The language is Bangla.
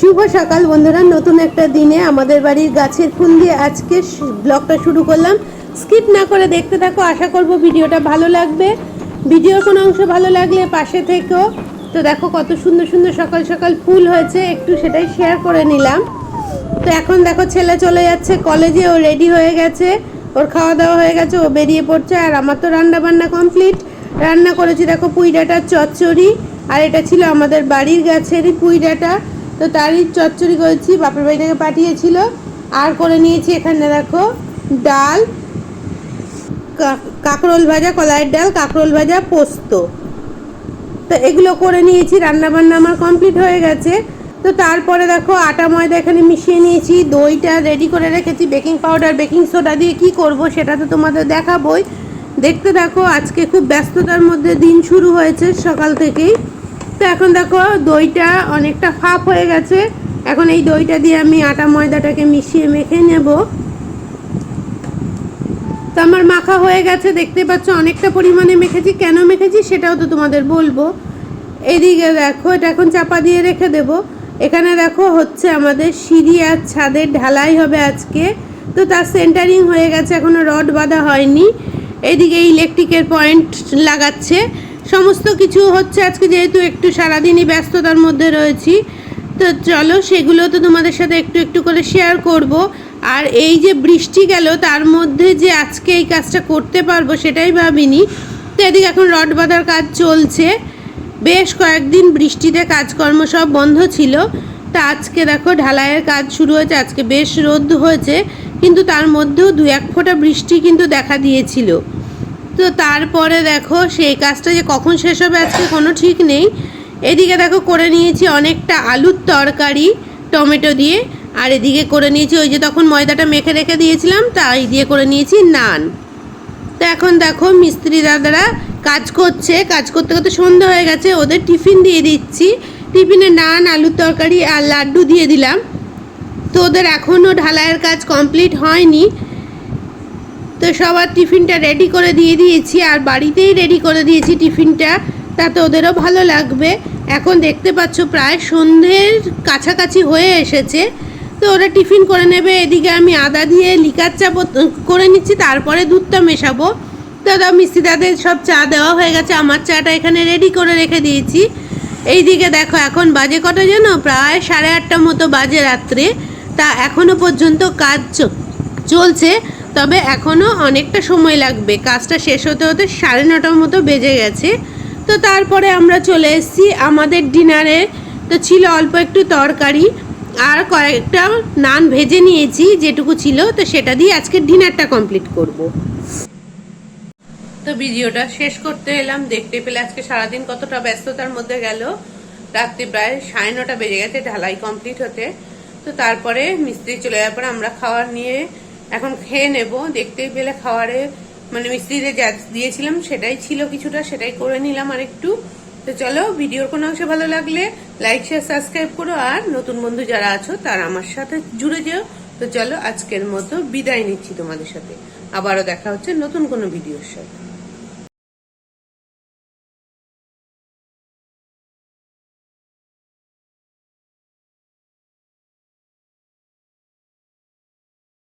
শুভ সকাল বন্ধুরা। নতুন একটা দিনে আমাদের বাড়ির গাছের ফুল দিয়ে আজকে ব্লগটা শুরু করলাম। স্কিপ না করে দেখতে থাকো, আশা করব ভিডিওটা ভালো লাগবে। ভিডিওর কোনো অংশ ভালো লাগলে পাশে থেকেও তো দেখো কত সুন্দর সুন্দর সকাল সকাল ফুল হয়েছে, একটু সেটাই শেয়ার করে নিলাম। তো এখন দেখো ছেলে চলে যাচ্ছে কলেজে ও রেডি হয়ে গেছে। ওর খাওয়া দাওয়া হয়ে গেছে, ও বেরিয়ে পড়ছে, আর আমার তো রান্না বান্না কমপ্লিট রান্না করেছি দেখো পুঁই ডাঁটার চচ্চড়ি, আর এটা ছিল আমাদের বাড়ির গাছেরই পুঁই ডাঁটা। তো তারই চচ্চড়ি করেছি, বাপের বাড়ি থেকে পাঠিয়েছিল। আর করে নিয়েছি এখানে দেখো, ডাল কাঁকরোল ভাজা, কলাইয়ের ডাল, কাঁকরোল ভাজা, পোস্ত। তো এগুলো করে নিয়েছি রান্না বান্না আমার কমপ্লিট হয়ে গেছে। তো তারপরে দেখো, আটা ময়দা এখানে মিশিয়ে নিয়েছি, দইটা রেডি করে রেখেছি বেকিং পাউডার বেকিং সোডা দিয়ে কি করব সেটা তো তোমাদের দেখাবই। দেখতে দেখো, আজকে খুব ব্যস্ততার মধ্যে দিন শুরু হয়েছে সকাল থেকেই। তো এখন দেখো দইটা অনেকটা ফাপ হয়ে গেছে। এখন এই দইটা দিয়ে আমি আটা ময়দাটাকে মিশিয়ে মেখে নেব। তো আমার মাখা হয়ে গেছে, দেখতে পাচ্ছ অনেকটা পরিমাণে মেখেছি। কেন মেখেছি সেটাও তো তোমাদের বলব। এদিকে দেখো, এটা এখন চাপা দিয়ে রেখে দেব। এখানে দেখো হচ্ছে আমাদের সিঁড়ি আর ছাদের ঢালাই হবে আজকে। তো তার সেন্টারিং হয়ে গেছে, এখনও রড বাঁধা হয়নি। এদিকে ইলেকট্রিকের পয়েন্ট লাগাচ্ছে। সমস্ত কিছু হচ্ছে আজকে যেহেতু একটু সারাদিনই ব্যস্ততার মধ্যে রয়েছি, তো চলো সেগুলো তো তোমাদের সাথে একটু একটু করে শেয়ার করব। আর এই যে বৃষ্টি গেল, তার মধ্যে যে আজকে এই কাজটা করতে পারব সেটাই ভাবিনি। তো এদিকে এখন রড বাঁধার কাজ চলছে। বেশ কয়েকদিন বৃষ্টিতে কাজকর্ম সব বন্ধ ছিল। তা আজকে দেখো ঢালাইয়ের কাজ শুরু হয়েছে, আজকে বেশ রোদ হয়েছে। কিন্তু তার মধ্যেও দু এক ফোঁটা বৃষ্টি কিন্তু দেখা দিয়েছিল। তো তারপরে দেখো সেই কাজটা যে কখন শেষ হবে আজকে কোনো ঠিক নেই। এদিকে দেখো করে নিয়েছি অনেকটা আলুর তরকারি, টমেটো দিয়ে। আর এদিকে করে নিয়েছি ওই যে তখন ময়দাটা মেখে রেখে দিয়েছিলাম, তাই দিয়ে করে নিয়েছি নান। তো এখন দেখো মিস্ত্রি দাদারা কাজ করছে, কাজ করতে করতে সন্ধ্যা হয়ে গেছে, ওদের টিফিন দিয়ে দিচ্ছি। টিফিনে নান, আলুর তরকারি আর লাড্ডু দিয়ে দিলাম। তো ওদের এখনও ঢালাইয়ের কাজ কমপ্লিট হয়নি। তো সবার টিফিনটা রেডি করে দিয়ে দিয়েছি, আর বাড়িতেই রেডি করে দিয়েছি টিফিনটা। তাতে ওদেরও ভালো লাগবে। এখন দেখতে পাচ্ছ প্রায় সন্ধ্যের কাছাকাছি হয়ে এসেছে। তো ওরা টিফিন করে নেবে। এদিকে আমি আদা দিয়ে লিকার চা করে নিচ্ছি, তারপরে দুধটা মেশাবো। দাদা মিস্ত্রি দাদের সব চা দেওয়া হয়ে গেছে। আমার চাটা এখানে রেডি করে রেখে দিয়েছি। এইদিকে দেখো, এখন বাজে কটা যেন প্রায় সাড়ে আটটা মতো বাজে রাত্রে। তা এখনও পর্যন্ত কাজ চলছে। তবে এখনও অনেকটা সময় লাগবে। কাজটা শেষ হতে হতে সাড়ে নটার মতো বেজে গেছে। তো তারপরে আমরা চলে এসেছি আমাদের ডিনারে। তো ছিল অল্প একটু তরকারি আর কয়েকটা নান ভেজে নিয়েছি যেটুকু ছিল। তো সেটা দিয়ে আজকে ডিনারটা কমপ্লিট করব। তো ভিডিওটা শেষ করতে এলাম। দেখতে পেলে আজকে সারাদিন কতটা ব্যস্ততার মধ্যে গেল। রাত্রি প্রায় সাড়ে নটা বেজে গেছে ঢালাই কমপ্লিট হতে। তো তারপরে মিস্ত্রি চলে যাওয়ার পরে আমরা খাওয়ার নিয়ে এখন খেয়ে নেব, দেখতেই পেলে খাওয়ারে মানে মিস্ত্রিদের যা দিয়েছিলাম সেটাই ছিল কিছুটা, সেটাই করে নিলাম আর একটু তো চলো, ভিডিওর কোনো অংশে ভালো লাগলে লাইক শেয়ার সাবস্ক্রাইব করো, আর নতুন বন্ধু যারা আছো তারা আমার সাথে জুড়ে যেও। তো চলো, আজকের মতো বিদায় নিচ্ছি তোমাদের সাথে। আবারও দেখা হচ্ছে নতুন কোনো ভিডিওর সাথে।